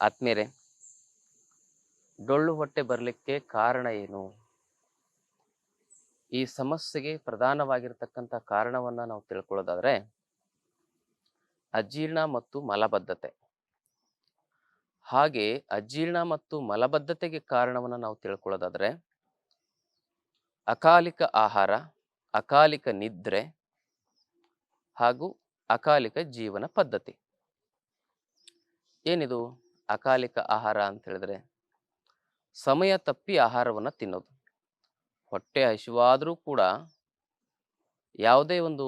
ಆತ್ಮೀಯರೇ, ಡೊಳ್ಳು ಹೊಟ್ಟೆ ಬರಲಿಕ್ಕೆ ಕಾರಣ ಏನು? ಈ ಸಮಸ್ಯೆಗೆ ಪ್ರಧಾನವಾಗಿರ್ತಕ್ಕಂಥ ಕಾರಣವನ್ನ ನಾವು ತಿಳ್ಕೊಳ್ಳೋದಾದ್ರೆ, ಅಜೀರ್ಣ ಮತ್ತು ಮಲಬದ್ಧತೆ. ಹಾಗೆ ಅಜೀರ್ಣ ಮತ್ತು ಮಲಬದ್ಧತೆಗೆ ಕಾರಣವನ್ನ ನಾವು ತಿಳ್ಕೊಳ್ಳೋದಾದ್ರೆ, ಅಕಾಲಿಕ ಆಹಾರ, ಅಕಾಲಿಕ ನಿದ್ರೆ ಹಾಗೂ ಅಕಾಲಿಕ ಜೀವನ ಪದ್ಧತಿ. ಏನಿದು? ಅಕಾಲಿಕ ಆಹಾರ ಅಂತ ಹೇಳಿದ್ರೆ ಸಮಯ ತಪ್ಪಿ ಆಹಾರವನ್ನು ತಿನ್ನೋದು. ಹೊಟ್ಟೆ ಹಸಿವಾದರೂ ಕೂಡ ಯಾವುದೇ ಒಂದು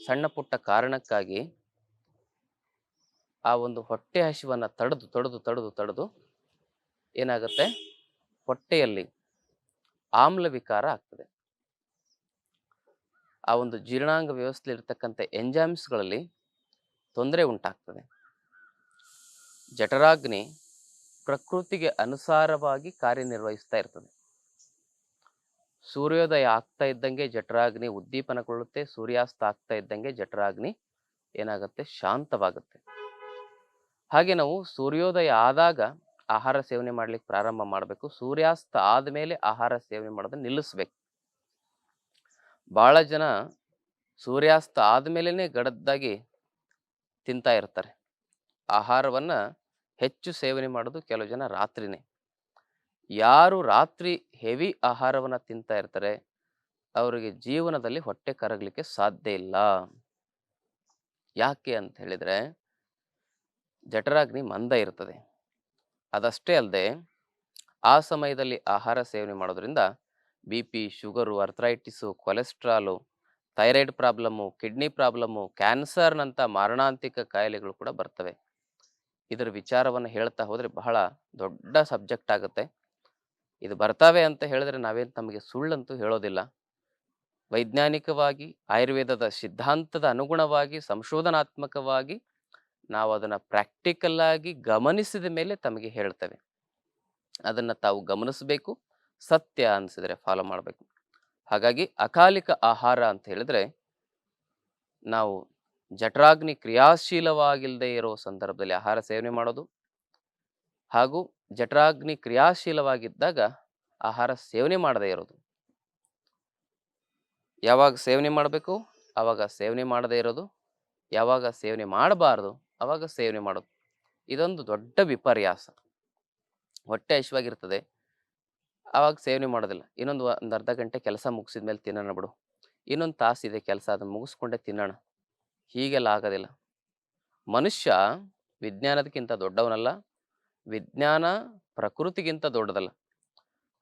ಸಣ್ಣ ಪುಟ್ಟ ಕಾರಣಕ್ಕಾಗಿ ಆ ಒಂದು ಹೊಟ್ಟೆ ಹಸಿವನ್ನು ತಡೆದು ತಡೆದು ತಡೆದು ತಡೆದು ಏನಾಗುತ್ತೆ? ಹೊಟ್ಟೆಯಲ್ಲಿ ಆಮ್ಲ ವಿಕಾರ ಆಗ್ತದೆ. ಆ ಒಂದು ಜೀರ್ಣಾಂಗ ವ್ಯವಸ್ಥೆ ಇರ್ತಕ್ಕಂಥ ಎಂಜಾಮ್ಸ್ಗಳಲ್ಲಿ ತೊಂದರೆ ಉಂಟಾಗ್ತದೆ. ಜಠರಾಗ್ನಿ ಪ್ರಕೃತಿಗೆ ಅನುಸಾರವಾಗಿ ಕಾರ್ಯನಿರ್ವಹಿಸ್ತಾ ಇರ್ತದೆ. ಸೂರ್ಯೋದಯ ಆಗ್ತಾ ಇದ್ದಂಗೆ ಜಠರಾಗ್ನಿ ಉದ್ದೀಪನಗೊಳ್ಳುತ್ತೆ, ಸೂರ್ಯಾಸ್ತ ಆಗ್ತಾ ಇದ್ದಂಗೆ ಜಠರಾಗ್ನಿ ಏನಾಗುತ್ತೆ? ಶಾಂತವಾಗುತ್ತೆ. ಹಾಗೆ ನಾವು ಸೂರ್ಯೋದಯ ಆದಾಗ ಆಹಾರ ಸೇವನೆ ಮಾಡ್ಲಿಕ್ಕೆ ಪ್ರಾರಂಭ ಮಾಡಬೇಕು. ಸೂರ್ಯಾಸ್ತ ಆದಮೇಲೆ ಆಹಾರ ಸೇವನೆ ಮಾಡೋದನ್ನ ನಿಲ್ಲಿಸ್ಬೇಕು. ಬಹಳ ಜನ ಸೂರ್ಯಾಸ್ತ ಆದ್ಮೇಲೆನೆ ಗಡದ್ದಾಗಿ ತಿಂತಾ ಇರ್ತಾರೆ. ಆಹಾರವನ್ನ ಹೆಚ್ಚು ಸೇವನೆ ಮಾಡೋದು ಕೆಲವು ಜನ ರಾತ್ರಿನೇ. ಯಾರು ರಾತ್ರಿ ಹೆವಿ ಆಹಾರವನ್ನು ತಿಂತಾ ಇರ್ತಾರೆ, ಅವರಿಗೆ ಜೀವನದಲ್ಲಿ ಹೊಟ್ಟೆ ಕರಗಲಿಕ್ಕೆ ಸಾಧ್ಯ ಇಲ್ಲ. ಯಾಕೆ ಅಂತ ಹೇಳಿದರೆ, ಜಠರಾಗ್ನಿ ಮಂದ ಇರ್ತದೆ. ಅದಷ್ಟೇ ಅಲ್ಲದೆ ಆ ಸಮಯದಲ್ಲಿ ಆಹಾರ ಸೇವನೆ ಮಾಡೋದ್ರಿಂದ B P, sugar, arthritis, cholesterol, thyroid problem kidney problem ಕ್ಯಾನ್ಸರ್ನಂಥ ಮಾರಣಾಂತಿಕ ಕಾಯಿಲೆಗಳು ಕೂಡ ಬರ್ತವೆ. ಇದರ ವಿಚಾರವನ್ನು ಹೇಳ್ತಾ ಹೋದರೆ ಬಹಳ ದೊಡ್ಡ ಸಬ್ಜೆಕ್ಟ್ ಆಗುತ್ತೆ. ಇದು ಬರ್ತಾವೆ ಅಂತ ಹೇಳಿದ್ರೆ ನಾವೇನು ತಮಗೆ ಸುಳ್ಳಂತೂ ಹೇಳೋದಿಲ್ಲ. ವೈಜ್ಞಾನಿಕವಾಗಿ, ಆಯುರ್ವೇದದ ಸಿದ್ಧಾಂತದ ಅನುಗುಣವಾಗಿ, ಸಂಶೋಧನಾತ್ಮಕವಾಗಿ ನಾವು ಅದನ್ನು ಪ್ರಾಕ್ಟಿಕಲ್ ಆಗಿ ಗಮನಿಸಿದ ಮೇಲೆ ತಮಗೆ ಹೇಳ್ತೇವೆ. ಅದನ್ನು ತಾವು ಗಮನಿಸಬೇಕು, ಸತ್ಯ ಅನಿಸಿದರೆ ಫಾಲೋ ಮಾಡಬೇಕು. ಹಾಗಾಗಿ ಅಕಾಲಿಕ ಆಹಾರ ಅಂತ ಹೇಳಿದ್ರೆ ನಾವು ಜಠರಾಗ್ನಿ ಕ್ರಿಯಾಶೀಲವಾಗಿಲ್ಲದೆ ಇರೋ ಸಂದರ್ಭದಲ್ಲಿ ಆಹಾರ ಸೇವನೆ ಮಾಡೋದು. ಹಾಗೂ ಜಠರಾಗ್ನಿ ಕ್ರಿಯಾಶೀಲವಾಗಿದ್ದಾಗ ಆಹಾರ ಸೇವನೆ ಮಾಡದೇ ಇರೋದು. ಯಾವಾಗ ಸೇವನೆ ಮಾಡಬೇಕು? ಆವಾಗ ಸೇವನೆ ಮಾಡದೇ ಇರೋದು. ಯಾವಾಗ ಸೇವನೆ ಮಾಡಬಾರ್ದು? ಆವಾಗ ಸೇವನೆ ಮಾಡೋದು. ಇದೊಂದು ದೊಡ್ಡ ವಿಪರ್ಯಾಸ. ಹೊಟ್ಟೆ ಹಶ್ವಾಗಿರ್ತದೆ ಆವಾಗ ಸೇವನೆ ಮಾಡೋದಿಲ್ಲ. ಇನ್ನೊಂದು ಒಂದು ಅರ್ಧ ಗಂಟೆ ಕೆಲಸ ಮುಗಿಸಿದ ಮೇಲೆ ತಿನ್ನೋಣ ಬಿಡು. ಇನ್ನೊಂದು ತಾಸಿದೆ ಕೆಲಸ, ಅದನ್ನು ಮುಗಿಸ್ಕೊಂಡೆ ತಿನ್ನೋಣ. ಹೀಗೆಲ್ಲ ಆಗೋದಿಲ್ಲ. ಮನುಷ್ಯ ವಿಜ್ಞಾನದಕ್ಕಿಂತ ದೊಡ್ಡವನಲ್ಲ, ವಿಜ್ಞಾನ ಪ್ರಕೃತಿಗಿಂತ ದೊಡ್ಡದಲ್ಲ.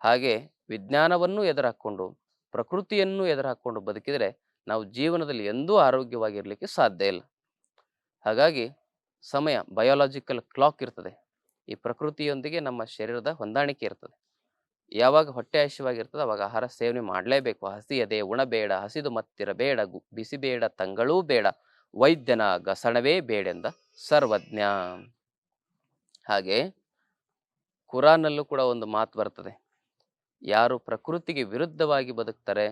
ಹಾಗೆ ವಿಜ್ಞಾನವನ್ನು ಎದುರಾಕೊಂಡು ಪ್ರಕೃತಿಯನ್ನು ಎದುರಾಕೊಂಡು ಬದುಕಿದರೆ ನಾವು ಜೀವನದಲ್ಲಿ ಎಂದೂ ಆರೋಗ್ಯವಾಗಿರಲಿಕ್ಕೆ ಸಾಧ್ಯ ಇಲ್ಲ. ಹಾಗಾಗಿ ಸಮಯ ಬಯೋಲಾಜಿಕಲ್ ಕ್ಲಾಕ್ ಇರ್ತದೆ. ಈ ಪ್ರಕೃತಿಯೊಂದಿಗೆ ನಮ್ಮ ಶರೀರದ ಹೊಂದಾಣಿಕೆ ಇರ್ತದೆ. ಯಾವಾಗ ಹೊಟ್ಟೆ ಹಸಿವಾಗಿರ್ತದೆ ಅವಾಗ ಆಹಾರ ಸೇವನೆ ಮಾಡಲೇಬೇಕು. ಹಸಿಯದೆ ಉಣಬೇಡ ಹಸಿದು ಮತ್ತಿರಬೇಡ ಬಿಸಿ ಬೇಡ, ತಂಗಳೂ ಬೇಡ. ವೈದ್ಯನ ಗಸಣವೇ ಬೇಡೆಂದ ಸರ್ವಜ್ಞ. ಹಾಗೆ ಕುರಾನಲ್ಲೂ ಕೂಡ ಒಂದು ಮಾತು ಬರ್ತದೆ. ಯಾರು ಪ್ರಕೃತಿಗೆ ವಿರುದ್ಧವಾಗಿ ಬದುಕ್ತಾರೆ,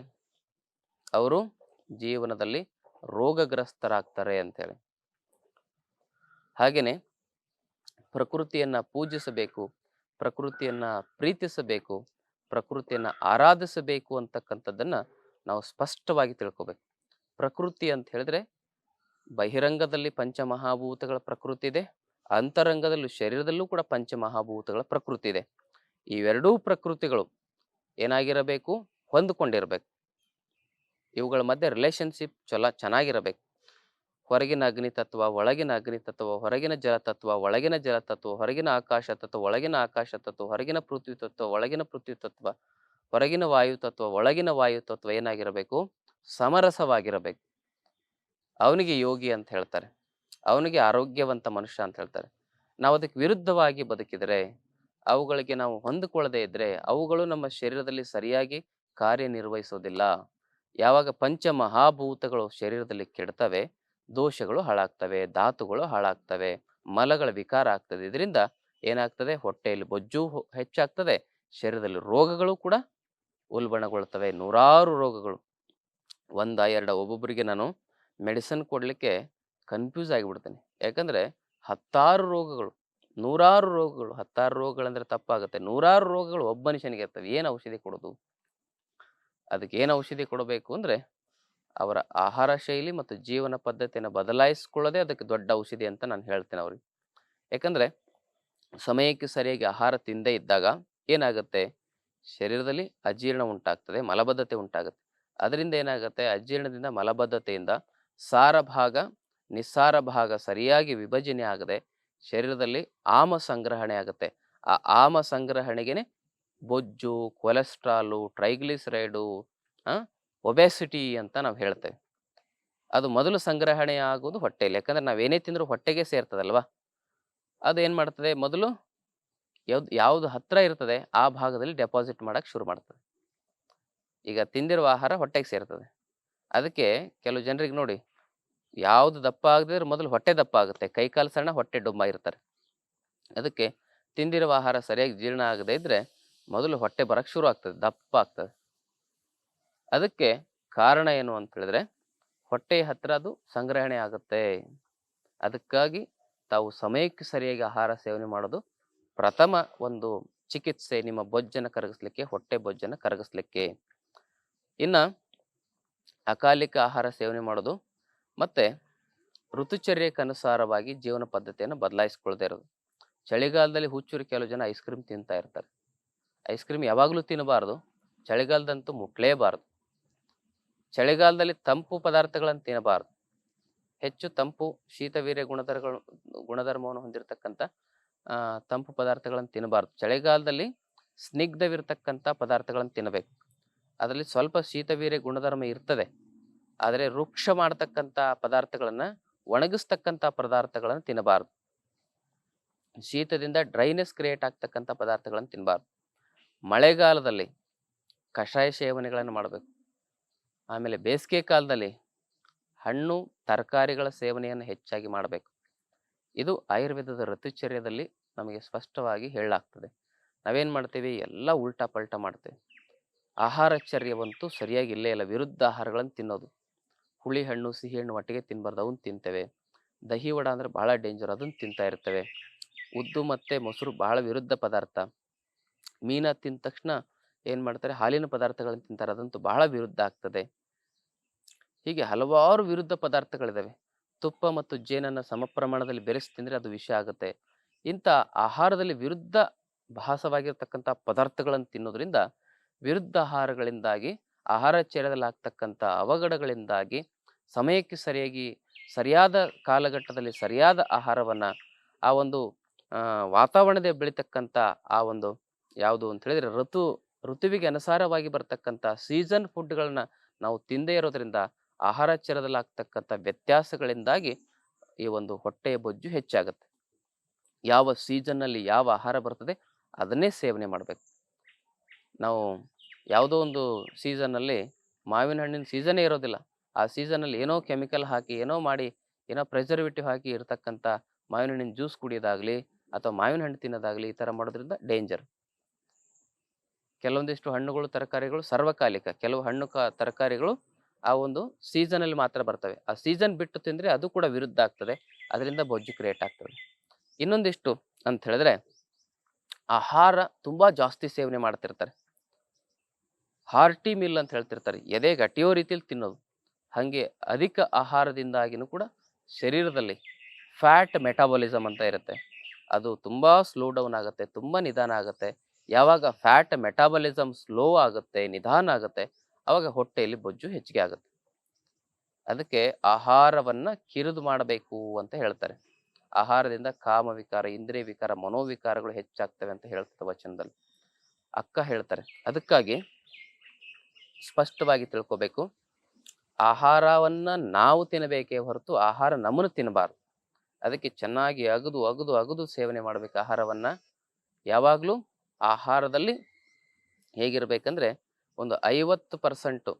ಅವರು ಜೀವನದಲ್ಲಿ ರೋಗಗ್ರಸ್ತರಾಗ್ತಾರೆ ಅಂತೇಳಿ. ಹಾಗೆಯೇ ಪ್ರಕೃತಿಯನ್ನು ಪೂಜಿಸಬೇಕು, ಪ್ರಕೃತಿಯನ್ನು ಪ್ರೀತಿಸಬೇಕು, ಪ್ರಕೃತಿಯನ್ನು ಆರಾಧಿಸಬೇಕು ಅಂತಕ್ಕಂಥದ್ದನ್ನು ನಾವು ಸ್ಪಷ್ಟವಾಗಿ ತಿಳ್ಕೊಬೇಕು. ಪ್ರಕೃತಿ ಅಂತ ಹೇಳಿದ್ರೆ ಬಹಿರಂಗದಲ್ಲಿ ಪಂಚಮಹಾಭೂತಗಳ ಪ್ರಕೃತಿ ಇದೆ. ಅಂತರಂಗದಲ್ಲೂ ಶರೀರದಲ್ಲೂ ಕೂಡ ಪಂಚಮಹಾಭೂತಗಳ ಪ್ರಕೃತಿ ಇದೆ. ಇವೆರಡೂ ಪ್ರಕೃತಿಗಳು ಏನಾಗಿರಬೇಕು? ಹೊಂದ್ಕೊಂಡಿರ್ಬೇಕು. ಇವುಗಳ ಮಧ್ಯೆ ರಿಲೇಶನ್ಶಿಪ್ ಚೊಲ, ಚೆನ್ನಾಗಿರಬೇಕು. ಹೊರಗಿನ ಅಗ್ನಿ ತತ್ವ, ಒಳಗಿನ ಅಗ್ನಿ ತತ್ವ, ಹೊರಗಿನ ಜಲ ತತ್ವ, ಒಳಗಿನ ಜಲ ತತ್ವ, ಹೊರಗಿನ ಆಕಾಶ ತತ್ವ, ಒಳಗಿನ ಆಕಾಶ ತತ್ವ, ಹೊರಗಿನ ಪೃಥ್ವಿ ತತ್ವ, ಒಳಗಿನ ಪೃಥ್ವಿ ತತ್ವ, ಹೊರಗಿನ ವಾಯು ತತ್ವ, ಒಳಗಿನ ವಾಯು ತತ್ವ ಏನಾಗಿರಬೇಕು? ಸಮರಸವಾಗಿರಬೇಕು. ಅವನಿಗೆ ಯೋಗಿ ಅಂತ ಹೇಳ್ತಾರೆ. ಅವನಿಗೆ ಆರೋಗ್ಯವಂತ ಮನುಷ್ಯ ಅಂತ ಹೇಳ್ತಾರೆ. ನಾವು ಅದಕ್ಕೆ ವಿರುದ್ಧವಾಗಿ ಬದುಕಿದರೆ, ಅವುಗಳಿಗೆ ನಾವು ಹೊಂದಿಕೊಳ್ಳದೆ ಇದ್ರೆ, ಅವುಗಳು ನಮ್ಮ ಶರೀರದಲ್ಲಿ ಸರಿಯಾಗಿ ಕಾರ್ಯನಿರ್ವಹಿಸೋದಿಲ್ಲ. ಯಾವಾಗ ಪಂಚ ಮಹಾಭೂತಗಳು ಶರೀರದಲ್ಲಿ ಕೆಡ್ತವೆ, ದೋಷಗಳು ಹಾಳಾಗ್ತವೆ, ಧಾತುಗಳು ಹಾಳಾಗ್ತವೆ, ಮಲಗಳ ವಿಕಾರ ಆಗ್ತದೆ. ಇದರಿಂದ ಏನಾಗ್ತದೆ? ಹೊಟ್ಟೆಯಲ್ಲಿ ಬೊಜ್ಜು ಹೆಚ್ಚಾಗ್ತದೆ. ಶರೀರದಲ್ಲಿ ರೋಗಗಳು ಕೂಡ ಉಲ್ಬಣಗೊಳ್ತವೆ. ನೂರಾರು ರೋಗಗಳು. ಒಂದ ಎರಡ ಒಬ್ಬೊಬ್ಬರಿಗೆ ನಾನು ಮೆಡಿಸಿನ್ ಕೊಡಲಿಕ್ಕೆ ಕನ್ಫ್ಯೂಸ್ ಆಗಿಬಿಡ್ತೇನೆ. ಯಾಕಂದರೆ ಹತ್ತಾರು ರೋಗಗಳು, ನೂರಾರು ರೋಗಗಳು, ಹತ್ತಾರು ರೋಗಗಳಂದ್ರೆ ತಪ್ಪಾಗುತ್ತೆ. ನೂರಾರು ರೋಗಗಳು ಒಬ್ಬ ಮನುಷ್ಯನಿಗೆ ಇರ್ತವೆ. ಏನು ಔಷಧಿ ಕೊಡೋದು? ಅದಕ್ಕೆ ಏನು ಔಷಧಿ ಕೊಡಬೇಕು ಅಂದರೆ ಅವರ ಆಹಾರ ಶೈಲಿ ಮತ್ತು ಜೀವನ ಪದ್ಧತಿಯನ್ನು ಬದಲಾಯಿಸ್ಕೊಳ್ಳೋದೇ ಅದಕ್ಕೆ ದೊಡ್ಡ ಔಷಧಿ ಅಂತ ನಾನು ಹೇಳ್ತೇನೆ ಅವ್ರಿಗೆ. ಯಾಕಂದರೆ ಸಮಯಕ್ಕೆ ಸರಿಯಾಗಿ ಆಹಾರ ತಿಂದೇ ಇದ್ದಾಗ ಏನಾಗುತ್ತೆ? ಶರೀರದಲ್ಲಿ ಅಜೀರ್ಣ ಉಂಟಾಗ್ತದೆ, ಮಲಬದ್ಧತೆ ಉಂಟಾಗುತ್ತೆ. ಅದರಿಂದ ಏನಾಗುತ್ತೆ? ಅಜೀರ್ಣದಿಂದ ಮಲಬದ್ಧತೆಯಿಂದ ಸಾರ ಭಾಗ, ನಿಸ್ಸಾರ ಭಾಗ ಸರಿಯಾಗಿ ವಿಭಜನೆ ಆಗದೆ ಶರೀರದಲ್ಲಿ ಆಮ ಸಂಗ್ರಹಣೆ ಆಗುತ್ತೆ. ಆ ಆಮ ಸಂಗ್ರಹಣೆಗೆನೆ ಬೊಜ್ಜು, ಕೊಲೆಸ್ಟ್ರಾಲು, ಟ್ರೈಗ್ಲಿಸರೈಡು ಒಬೆಸಿಟಿ ಅಂತ ನಾವು ಹೇಳ್ತೇವೆ. ಅದು ಮೊದಲು ಸಂಗ್ರಹಣೆ ಆಗೋದು ಹೊಟ್ಟೆಯಲ್ಲಿ ಯಾಕಂದ್ರೆ ನಾವೇನೇ ತಿಂದರೂ ಹೊಟ್ಟೆಗೆ ಸೇರ್ತದಲ್ವಾ? ಅದು ಏನು ಮಾಡ್ತದೆ? ಮೊದಲು ಯಾವ್ದು, ಯಾವುದು ಹತ್ತಿರ ಇರ್ತದೆ, ಆ ಭಾಗದಲ್ಲಿ ಡೆಪಾಸಿಟ್ ಮಾಡೋಕ್ಕೆ ಶುರು ಮಾಡ್ತದೆ. ಈಗ ತಿಂದಿರುವ ಆಹಾರ ಹೊಟ್ಟೆಗೆ ಸೇರ್ತದೆ. ಅದಕ್ಕೆ ಕೆಲವು ಜನರಿಗೆ ನೋಡಿ, ಯಾವುದು ದಪ್ಪ ಆಗದಿದ್ರೆ ಮೊದಲು ಹೊಟ್ಟೆ ದಪ್ಪ ಆಗುತ್ತೆ ಕೈಕಾಲು ಸಣ್ಣ, ಹೊಟ್ಟೆ ಡುಮ್ಮ ಇರ್ತಾರೆ. ಅದಕ್ಕೆ ತಿಂದಿರುವ ಆಹಾರ ಸರಿಯಾಗಿ ಜೀರ್ಣ ಆಗದೇ ಇದ್ರೆ ಮೊದಲು ಹೊಟ್ಟೆ ಬರಕ್ಕೆ ಶುರು ಆಗ್ತದೆ, ದಪ್ಪ ಆಗ್ತದೆ. ಅದಕ್ಕೆ ಕಾರಣ ಏನು ಅಂತ ಹೇಳಿದ್ರೆ ಹೊಟ್ಟೆಯ ಹತ್ರ ಅದು ಸಂಗ್ರಹಣೆ ಆಗುತ್ತೆ. ಅದಕ್ಕಾಗಿ ತಾವು ಸಮಯಕ್ಕೆ ಸರಿಯಾಗಿ ಆಹಾರ ಸೇವನೆ ಮಾಡೋದು ಪ್ರಥಮ ಒಂದು ಚಿಕಿತ್ಸೆ ನಿಮ್ಮ ಬೊಜ್ಜನ್ನು ಕರಗಿಸ್ಲಿಕ್ಕೆ, ಹೊಟ್ಟೆ ಬೊಜ್ಜನ್ನು ಕರಗಿಸ್ಲಿಕ್ಕೆ. ಇನ್ನ ಅಕಾಲಿಕ ಆಹಾರ ಸೇವನೆ ಮಾಡೋದು ಮತ್ತು ಋತುಚರ್ಯಕ್ಕನುಸಾರವಾಗಿ ಜೀವನ ಪದ್ಧತಿಯನ್ನು ಬದಲಾಯಿಸ್ಕೊಳ್ದೇ ಇರೋದು. ಚಳಿಗಾಲದಲ್ಲಿ ಹುಚ್ಚುರಿ ಕೆಲವು ಜನ ಐಸ್ ಕ್ರೀಮ್ ತಿಂತಾ ಇರ್ತಾರೆ. ಐಸ್ ಕ್ರೀಮ್ ಯಾವಾಗಲೂ ತಿನ್ನಬಾರ್ದು, ಚಳಿಗಾಲದಂತೂ ಮುಟ್ಲೇಬಾರ್ದು. ಚಳಿಗಾಲದಲ್ಲಿ ತಂಪು ಪದಾರ್ಥಗಳನ್ನು ತಿನ್ನಬಾರ್ದು. ಹೆಚ್ಚು ತಂಪು ಶೀತವೀರ್ಯ ಗುಣಧರ್ಗಳು, ಗುಣಧರ್ಮವನ್ನು ಹೊಂದಿರತಕ್ಕಂಥ ತಂಪು ಪದಾರ್ಥಗಳನ್ನು ತಿನ್ನಬಾರ್ದು. ಚಳಿಗಾಲದಲ್ಲಿ ಸ್ನಿಗ್ಧವಿರತಕ್ಕಂಥ ಪದಾರ್ಥಗಳನ್ನು ತಿನ್ನಬೇಕು. ಅದರಲ್ಲಿ ಸ್ವಲ್ಪ ಶೀತವೀರ್ಯ ಗುಣಧರ್ಮ ಇರ್ತದೆ. ಆದರೆ ವೃಕ್ಷ ಮಾಡತಕ್ಕಂಥ ಪದಾರ್ಥಗಳನ್ನು ಒಣಗಿಸ್ತಕ್ಕಂಥ ಪದಾರ್ಥಗಳನ್ನು ತಿನ್ನಬಾರ್ದು. ಶೀತದಿಂದ ಡ್ರೈನೆಸ್ ಕ್ರಿಯೇಟ್ ಆಗ್ತಕ್ಕಂಥ ಪದಾರ್ಥಗಳನ್ನು ತಿನ್ನಬಾರ್ದು ಮಳೆಗಾಲದಲ್ಲಿ ಕಷಾಯ ಸೇವನೆಗಳನ್ನು ಮಾಡಬೇಕು. ಆಮೇಲೆ ಬೇಸಿಗೆ ಕಾಲದಲ್ಲಿ ಹಣ್ಣು, ತರಕಾರಿಗಳ ಸೇವನೆಯನ್ನು ಹೆಚ್ಚಾಗಿ ಮಾಡಬೇಕು. ಇದು ಆಯುರ್ವೇದದ ಋತುಚರ್ಯದಲ್ಲಿ ನಮಗೆ ಸ್ಪಷ್ಟವಾಗಿ ಹೇಳಲಾಗ್ತದೆ. ನಾವೇನು ಮಾಡ್ತೀವಿ? ಎಲ್ಲ ಉಲ್ಟಾ ಪಲ್ಟಾ ಮಾಡ್ತೇವೆ. ಆಹಾರಚರ್ಯವಂತೂ ಸರಿಯಾಗಿ ಇಲ್ಲೇ ಇಲ್ಲ. ವಿರುದ್ಧ ಆಹಾರಗಳನ್ನು ತಿನ್ನೋದು. ಹುಳಿ ಹಣ್ಣು ಸಿಹಿ ಹಣ್ಣು ಒಟ್ಟಿಗೆ ತಿನ್ಬಾರ್ದು. ಅವನ್ನ ತಿಂತೇವೆ. ದಹಿ ವಡ ಅಂದರೆ ಭಾಳ ಡೇಂಜರ್ ಅದನ್ನು ತಿಂತಾ ಇರ್ತೇವೆ. ಉದ್ದು ಮತ್ತು ಮೊಸರು ಭಾಳ ವಿರುದ್ಧ ಪದಾರ್ಥ. ಮೀನ ತಿಂದ ತಕ್ಷಣ ಏನು ಮಾಡ್ತಾರೆ? ಹಾಲಿನ ಪದಾರ್ಥಗಳನ್ನು ತಿಂತಾರೆ. ಅದಂತೂ ಬಹಳ ವಿರುದ್ಧ ಆಗ್ತದೆ. ಹೀಗೆ ಹಲವಾರು ವಿರುದ್ಧ ಪದಾರ್ಥಗಳಿದ್ದಾವೆ ತುಪ್ಪ ಮತ್ತು ಜೇನನ್ನು ಸಮ ಪ್ರಮಾಣದಲ್ಲಿ ಬೆರೆಸಿ ತಿಂದರೆ ಅದು ವಿಷ ಆಗುತ್ತೆ. ಇಂಥ ಆಹಾರದಲ್ಲಿ ವಿರುದ್ಧ ಭಾಸವಾಗಿರ್ತಕ್ಕಂಥ ಪದಾರ್ಥಗಳನ್ನು ತಿನ್ನೋದ್ರಿಂದ ವಿರುದ್ಧ ಆಹಾರಗಳಿಂದಾಗಿ, ಆಹಾರ ಆಗ್ತಕ್ಕಂಥ ಅವಘಡಗಳಿಂದಾಗಿ ಸಮಯಕ್ಕೆ ಸರಿಯಾಗಿ, ಸರಿಯಾದ ಕಾಲಘಟ್ಟದಲ್ಲಿ ಸರಿಯಾದ ಆಹಾರವನ್ನು ಆ ಒಂದು ವಾತಾವರಣದ ಬೆಳೀತಕ್ಕಂಥ ಆ ಒಂದು ಯಾವುದು ಅಂತ ಹೇಳಿದ್ರೆ ಋತು, ಋತುವಿಗೆ ಅನುಸಾರವಾಗಿ ಬರತಕ್ಕಂಥ ಸೀಸನ್ ಫುಡ್ಗಳನ್ನ ನಾವು ತಿಂದೇ ಇರೋದ್ರಿಂದ ಆಹಾರ ಆಗ್ತಕ್ಕಂಥ ವ್ಯತ್ಯಾಸಗಳಿಂದಾಗಿ ಈ ಒಂದು ಹೊಟ್ಟೆಯ ಬೊಜ್ಜು ಹೆಚ್ಚಾಗುತ್ತೆ. ಯಾವ ಸೀಸನ್ನಲ್ಲಿ ಯಾವ ಆಹಾರ ಬರ್ತದೆ ಅದನ್ನೇ ಸೇವನೆ ಮಾಡಬೇಕು. ನಾವು ಯಾವುದೋ ಒಂದು ಸೀಸನ್ನಲ್ಲಿ ಮಾವಿನ ಹಣ್ಣಿನ ಸೀಸನ್ನೇ ಇರೋದಿಲ್ಲ. ಆ ಸೀಸನಲ್ಲಿ ಏನೋ ಕೆಮಿಕಲ್ ಹಾಕಿ, ಏನೋ ಮಾಡಿ, ಏನೋ ಪ್ರಿಸರ್ವೇಟಿವ್ ಹಾಕಿ ಇರತಕ್ಕಂಥ ಮಾವಿನ ಹಣ್ಣಿನ ಜ್ಯೂಸ್ ಕುಡಿಯೋದಾಗ್ಲಿ ಅಥವಾ ಮಾವಿನ ಹಣ್ಣು ತಿನ್ನೋದಾಗಲಿ ಈ ಥರ ಮಾಡೋದ್ರಿಂದ ಡೇಂಜರ್. ಕೆಲವೊಂದಿಷ್ಟು ಹಣ್ಣುಗಳು, ತರಕಾರಿಗಳು ಸರ್ವಕಾಲಿಕ. ಕೆಲವು ಹಣ್ಣು ಕ, ತರಕಾರಿಗಳು ಆ ಒಂದು ಸೀಸನಲ್ಲಿ ಮಾತ್ರ ಬರ್ತವೆ. ಆ ಸೀಸನ್ ಬಿಟ್ಟು ತಿಂದರೆ ಅದು ಕೂಡ ವಿರುದ್ಧ ಆಗ್ತದೆ. ಅದರಿಂದ ಬೊಜ್ಜು ಕ್ರಿಯೇಟ್ ಆಗ್ತದೆ. ಇನ್ನೊಂದಿಷ್ಟು ಅಂತ ಹೇಳಿದ್ರೆ, ಆಹಾರ ತುಂಬ ಜಾಸ್ತಿ ಸೇವನೆ ಮಾಡ್ತಿರ್ತಾರೆ. ಹಾರ್ಟಿ ಮಿಲ್ ಅಂತ ಹೇಳ್ತಿರ್ತಾರೆ. ಎದೆ ಗಟ್ಟಿಯೋ ರೀತಿಯಲ್ಲಿ ತಿನ್ನೋದು. ಹಾಗೆ ಅಧಿಕ ಆಹಾರದಿಂದಾಗಿನೂ ಕೂಡ ಶರೀರದಲ್ಲಿ ಫ್ಯಾಟ್ ಮೆಟಾಬಾಲಿಸಮ್ ಅಂತ ಇರುತ್ತೆ. ಅದು ತುಂಬ ಸ್ಲೋ ಡೌನ್ ಆಗುತ್ತೆ, ತುಂಬ ನಿಧಾನ ಆಗುತ್ತೆ. ಯಾವಾಗ ಫ್ಯಾಟ್ ಮೆಟಾಬಾಲಿಸಮ್ ಸ್ಲೋ ಆಗುತ್ತೆ, ನಿಧಾನ ಆಗುತ್ತೆ ಆವಾಗ ಹೊಟ್ಟೆಯಲ್ಲಿ ಬೊಜ್ಜು ಹೆಚ್ಚಿಗೆ ಆಗುತ್ತೆ. ಅದಕ್ಕೆ ಆಹಾರವನ್ನ ಕಿರಿದು ಮಾಡಬೇಕು ಅಂತ ಹೇಳ್ತಾರೆ. ಆಹಾರದಿಂದ ಕಾಮ ವಿಕಾರ ಇಂದ್ರಿಯ ವಿಕಾರ ಮನೋವಿಕಾರಗಳು ಹೆಚ್ಚಾಗ್ತವೆ ಅಂತ ಹೇಳ್ತದೆ ವಚನದಲ್ಲಿ. ಅಕ್ಕ ಹೇಳ್ತಾರೆ. ಅದಕ್ಕಾಗಿ ಸ್ಪಷ್ಟವಾಗಿ ತಿಳ್ಕೊಬೇಕು. ಆಹಾರವನ್ನ ನಾವು ತಿನ್ನಬೇಕೇ ಹೊರತು ಆಹಾರ ನಮ್ಮನ್ನು ತಿನ್ನಬಾರ್ದು. ಅದಕ್ಕೆ ಚೆನ್ನಾಗಿ ಅಗದು ಅಗದು ಅಗದು ಸೇವನೆ ಮಾಡಬೇಕು ಆಹಾರವನ್ನ. ಯಾವಾಗಲೂ ಆಹಾರದಲ್ಲಿ ಹೇಗಿರ್ಬೇಕಂದ್ರೆ ಒಂದು ಐವತ್ತು ಪರ್ಸೆಂಟು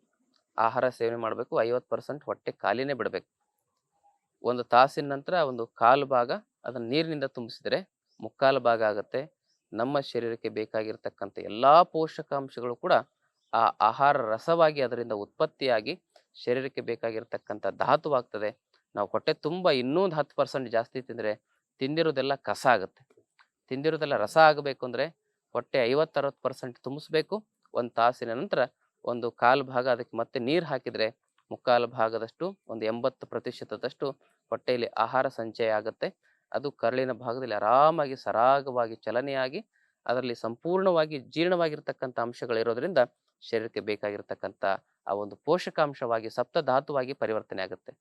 ಆಹಾರ ಸೇವನೆ ಮಾಡಬೇಕು, ಐವತ್ತು ಪರ್ಸೆಂಟ್ ಹೊಟ್ಟೆ ಖಾಲಿನೇ ಬಿಡಬೇಕು. ಒಂದು ತಾಸಿನ ನಂತರ ಒಂದು ಕಾಲು ಭಾಗ ಅದನ್ನು ನೀರಿನಿಂದ ತುಂಬಿಸಿದರೆ ಮುಕ್ಕಾಲು ಭಾಗ ಆಗುತ್ತೆ. ನಮ್ಮ ಶರೀರಕ್ಕೆ ಬೇಕಾಗಿರ್ತಕ್ಕಂಥ ಎಲ್ಲಾ ಪೋಷಕಾಂಶಗಳು ಕೂಡ ಆ ಆಹಾರ ರಸವಾಗಿ ಅದರಿಂದ ಉತ್ಪತ್ತಿಯಾಗಿ ಶರೀರಕ್ಕೆ ಬೇಕಾಗಿರ್ತಕ್ಕಂಥ ಧಾತುವಾಗ್ತದೆ ನಾವು ಹೊಟ್ಟೆ ತುಂಬ ಇನ್ನೂ ಹತ್ತು ಪರ್ಸೆಂಟ್ ಜಾಸ್ತಿ ತಿಂದರೆ ತಿಂದಿರೋದೆಲ್ಲ ಕಸ ಆಗುತ್ತೆ. ತಿಂದಿರೋದೆಲ್ಲ ರಸ ಆಗಬೇಕು ಅಂದರೆ ಹೊಟ್ಟೆ ಐವತ್ತರವತ್ತು ಪರ್ಸೆಂಟ್ ತುಂಬಿಸ್ಬೇಕು. ಒಂದು ತಾಸಿನ ನಂತರ ಒಂದು ಕಾಲು ಭಾಗ ಅದಕ್ಕೆ ಮತ್ತೆ ನೀರು ಹಾಕಿದರೆ ಮುಕ್ಕಾಲು ಭಾಗದಷ್ಟು, ಒಂದು ಎಂಬತ್ತು ಪ್ರತಿಶತದಷ್ಟು ಹೊಟ್ಟೆಯಲ್ಲಿ ಆಹಾರ ಸಂಚಯ ಆಗುತ್ತೆ. ಅದು ಕರಳಿನ ಭಾಗದಲ್ಲಿ ಆರಾಮಾಗಿ ಸರಾಗವಾಗಿ ಚಲನೆಯಾಗಿ ಅದರಲ್ಲಿ ಸಂಪೂರ್ಣವಾಗಿ ಜೀರ್ಣವಾಗಿರ್ತಕ್ಕಂಥ ಅಂಶಗಳಿರೋದ್ರಿಂದ ಶರೀರಕ್ಕೆ ಬೇಕಾಗಿರ್ತಕ್ಕಂಥ ಆ ಒಂದು ಪೋಷಕಾಂಶವಾಗಿ, ಸಪ್ತಧಾತುವಾಗಿ ಪರಿವರ್ತನೆ ಆಗುತ್ತೆ.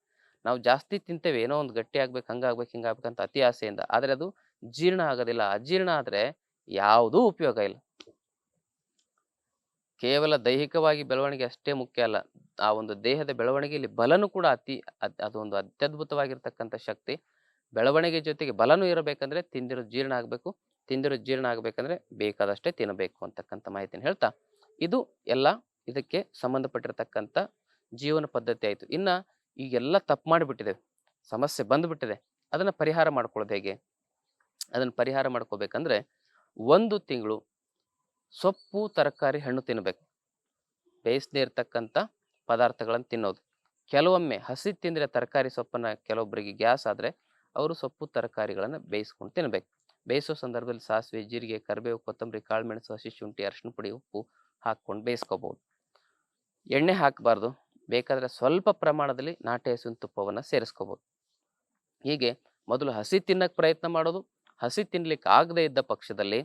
ನಾವು ಜಾಸ್ತಿ ತಿಂತೇವೆ, ಏನೋ ಒಂದು ಗಟ್ಟಿ ಆಗ್ಬೇಕು ಹಂಗಾಗ್ಬೇಕು ಹಿಂಗಾಗ್ಬೇಕಂತ ಅತಿ ಆಸೆಯಿಂದ. ಆದರೆ ಅದು ಜೀರ್ಣ ಆಗೋದಿಲ್ಲ. ಅಜೀರ್ಣ ಆದರೆ ಯಾವುದೂ ಉಪಯೋಗ ಇಲ್ಲ. ಕೇವಲ ದೈಹಿಕವಾಗಿ ಬೆಳವಣಿಗೆ ಅಷ್ಟೇ ಮುಖ್ಯ ಅಲ್ಲ. ಆ ಒಂದು ದೇಹದ ಬೆಳವಣಿಗೆಯಲ್ಲಿ ಬಲನು ಕೂಡ ಅತಿ, ಅದ್- ಅದೊಂದು ಅತ್ಯದ್ಭುತವಾಗಿರ್ತಕ್ಕಂಥ ಶಕ್ತಿ. ಬೆಳವಣಿಗೆ ಜೊತೆಗೆ ಬಲನೂ ಇರಬೇಕಂದ್ರೆ ತಿಂದಿರೋ ಜೀರ್ಣ ಆಗಬೇಕು. ತಿಂದಿರೋ ಜೀರ್ಣ ಆಗಬೇಕಂದ್ರೆ ಬೇಕಾದಷ್ಟೇ ತಿನ್ನಬೇಕು ಅಂತಕ್ಕಂಥ ಮಾಹಿತಿನ ಹೇಳ್ತಾ ಇದು ಎಲ್ಲ ಇದಕ್ಕೆ ಸಂಬಂಧಪಟ್ಟಿರ್ತಕ್ಕಂಥ ಜೀವನ ಪದ್ಧತಿ ಆಯಿತು. ಇನ್ನು ಈಗೆಲ್ಲ ತಪ್ಪು ಮಾಡಿಬಿಟ್ಟಿದೆ, ಸಮಸ್ಯೆ ಬಂದ್ಬಿಟ್ಟಿದೆ, ಅದನ್ನು ಪರಿಹಾರ ಮಾಡ್ಕೊಳ್ಳೋದು ಹೇಗೆ? ಅದನ್ನು ಪರಿಹಾರ ಮಾಡ್ಕೋಬೇಕಂದ್ರೆ ಒಂದು ತಿಂಗಳು ಸೊಪ್ಪು, ತರಕಾರಿ, ಹಣ್ಣು ತಿನ್ನಬೇಕು ಬೇಯಿಸದೇ ಇರತಕ್ಕಂಥ ಪದಾರ್ಥಗಳನ್ನು ತಿನ್ನೋದು. ಕೆಲವೊಮ್ಮೆ ಹಸಿ ತಿಂದರೆ ತರಕಾರಿ ಸೊಪ್ಪನ್ನು ಕೆಲವೊಬ್ಬರಿಗೆ ಗ್ಯಾಸ್ ಆದರೆ ಅವರು ಸೊಪ್ಪು, ತರಕಾರಿಗಳನ್ನು ಬೇಯಿಸ್ಕೊಂಡು ತಿನ್ನಬೇಕು ಬೇಯಿಸೋ ಸಂದರ್ಭದಲ್ಲಿ ಸಾಸಿವೆ, ಜೀರಿಗೆ, ಕರಿಬೇವು, ಕೊತ್ತಂಬರಿ ಕಾಳುಮೆಣಸು ಹಸಿ ಶುಂಠಿ ಅರಶಿನ ಪುಡಿ, ಉಪ್ಪು ಹಾಕ್ಕೊಂಡು ಬೇಯಿಸ್ಕೋಬೋದು. ಎಣ್ಣೆ ಹಾಕಬಾರ್ದು. ಬೇಕಾದರೆ ಸ್ವಲ್ಪ ಪ್ರಮಾಣದಲ್ಲಿ ನಾಟಿ ಹಸುವಿನ ತುಪ್ಪವನ್ನು ಸೇರಿಸ್ಕೋಬೋದು. ಹೀಗೆ ಮೊದಲು ಹಸಿ ತಿನ್ನಕ್ಕೆ ಪ್ರಯತ್ನ ಮಾಡೋದು. ಹಸಿ ತಿನ್ನಲಿಕ್ಕೆ ಆಗದೇ ಇದ್ದ ಪಕ್ಷದಲ್ಲಿ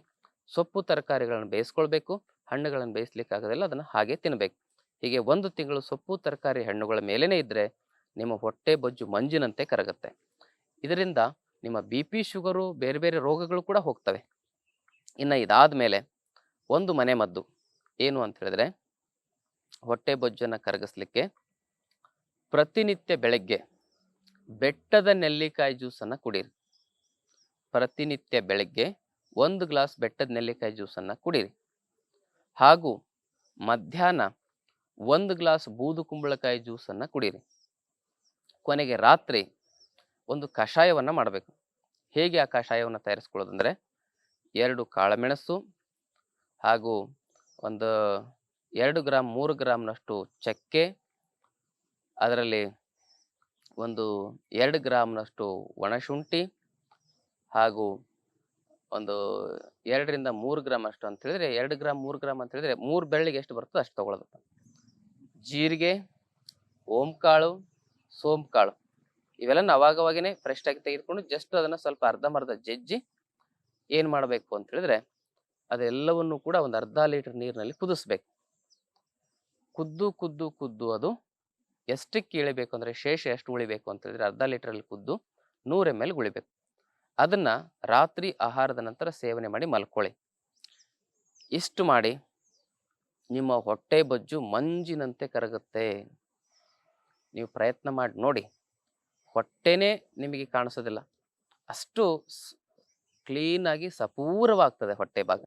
ಸೊಪ್ಪು ತರಕಾರಿಗಳನ್ನು ಬೇಯಿಸ್ಕೊಳ್ಬೇಕು. ಹಣ್ಣುಗಳನ್ನು ಬೇಯಿಸ್ಲಿಕ್ಕೆ ಆಗೋದಿಲ್ಲ, ಅದನ್ನು ಹಾಗೆ ತಿನ್ನಬೇಕು ಹೀಗೆ ಒಂದು ತಿಂಗಳು ಸೊಪ್ಪು, ತರಕಾರಿ, ಹಣ್ಣುಗಳ ಮೇಲೇ ಇದ್ದರೆ ನಿಮ್ಮ ಹೊಟ್ಟೆ ಬೊಜ್ಜು ಮಂಜಿನಂತೆ ಕರಗುತ್ತೆ. ಇದರಿಂದ ನಿಮ್ಮ ಬಿ ಪಿ ಶುಗರು, ಬೇರೆ ಬೇರೆ ರೋಗಗಳು ಕೂಡ ಹೋಗ್ತವೆ. ಇನ್ನು ಇದಾದ ಮೇಲೆ ಒಂದು ಮನೆ ಮದ್ದು. ಏನು ಅಂತ ಹೇಳಿದ್ರೆ, ಹೊಟ್ಟೆ ಬೊಜ್ಜನ್ನು ಕರಗಿಸ್ಲಿಕ್ಕೆ ಪ್ರತಿನಿತ್ಯ ಬೆಳಗ್ಗೆ ಬೆಟ್ಟದ ನೆಲ್ಲಿಕಾಯಿ ಜ್ಯೂಸನ್ನು ಕುಡೀರಿ. ಪ್ರತಿನಿತ್ಯ ಬೆಳಗ್ಗೆ ಒಂದು ಗ್ಲಾಸ್ ಬೆಟ್ಟದ ನೆಲ್ಲಿಕಾಯಿ ಜ್ಯೂಸನ್ನು ಕುಡೀರಿ. ಹಾಗೂ ಮಧ್ಯಾಹ್ನ ಒಂದು ಗ್ಲಾಸ್ ಬೂದು ಕುಂಬಳಕಾಯಿ ಜ್ಯೂಸನ್ನು ಕುಡೀರಿ. ಕೊನೆಗೆ ರಾತ್ರಿ ಒಂದು ಕಷಾಯವನ್ನು ಮಾಡಬೇಕು. ಹೇಗೆ ಆ ಕಷಾಯವನ್ನು ತಯಾರಿಸ್ಕೊಳ್ಳೋದಂದರೆ, ಎರಡು ಕಾಳುಮೆಣಸು ಹಾಗೂ ಒಂದು ಎರಡು ಗ್ರಾಮ್, ಮೂರು ಗ್ರಾಮ್ನಷ್ಟು ಚಕ್ಕೆ, ಅದರಲ್ಲಿ ಒಂದು ಎರಡು ಗ್ರಾಮ್ನಷ್ಟು ಒಣಶುಂಠಿ ಹಾಗೂ ಒಂದು ಎರಡರಿಂದ ಮೂರು ಗ್ರಾಮ್ ಅಷ್ಟು ಅಂತ ಹೇಳಿದ್ರೆ, ಎರಡು ಗ್ರಾಮ್, ಮೂರು ಗ್ರಾಮ್ ಅಂತ ಹೇಳಿದ್ರೆ ಮೂರು ಬೆಳ್ಳಿಗೆ ಎಷ್ಟು ಬರ್ತದೆ ಅಷ್ಟು ತಗೊಳ್ಬೇಕು ಜೀರಿಗೆ, ಓಂಕಾಳು, ಸೋಂಕಾಳು ಇವೆಲ್ಲ ಅವಾಗವಾಗೇನೆ ಫ್ರೆಶ್ ಆಗಿ ತೆಗೆದುಕೊಂಡು ಜಸ್ಟ್ ಅದನ್ನ ಸ್ವಲ್ಪ ಅರ್ಧಂಬರ್ಧ ಜಜ್ಜಿ ಏನ್ ಮಾಡಬೇಕು ಅಂತ ಹೇಳಿದ್ರೆ ಅದೆಲ್ಲವನ್ನು ಕೂಡ ಒಂದು ಅರ್ಧ ಲೀಟರ್ ನೀರಿನಲ್ಲಿ ಕುದಿಸ್ಬೇಕು. ಕುದ್ದು ಕುದ್ದು ಕುದ್ದು ಅದು ಎಷ್ಟಕ್ಕೆ ಇಳಿಬೇಕು ಅಂದರೆ ಶೇಷ ಎಷ್ಟು ಉಳಿಬೇಕು ಅಂತ ಹೇಳಿದ್ರೆ ಅರ್ಧ ಲೀಟ್ರಲ್ಲಿ ಕುದ್ದು ನೂರ ಎಂ ಎಲ್ ಉಳಿಬೇಕು. ಅದನ್ನು ರಾತ್ರಿ ಆಹಾರದ ನಂತರ ಸೇವನೆ ಮಾಡಿ ಮಲ್ಕೊಳ್ಳಿ. ಇಷ್ಟು ಮಾಡಿ ನಿಮ್ಮ ಹೊಟ್ಟೆ ಬಜ್ಜು ಮಂಜಿನಂತೆ ಕರಗುತ್ತೆ. ನೀವು ಪ್ರಯತ್ನ ಮಾಡಿ ನೋಡಿ. ಹೊಟ್ಟೆನೇ ನಿಮಗೆ ಕಾಣಿಸೋದಿಲ್ಲ. ಅಷ್ಟು ಕ್ಲೀನಾಗಿ ಸಪೂರವಾಗ್ತದೆ ಹೊಟ್ಟೆ ಭಾಗ.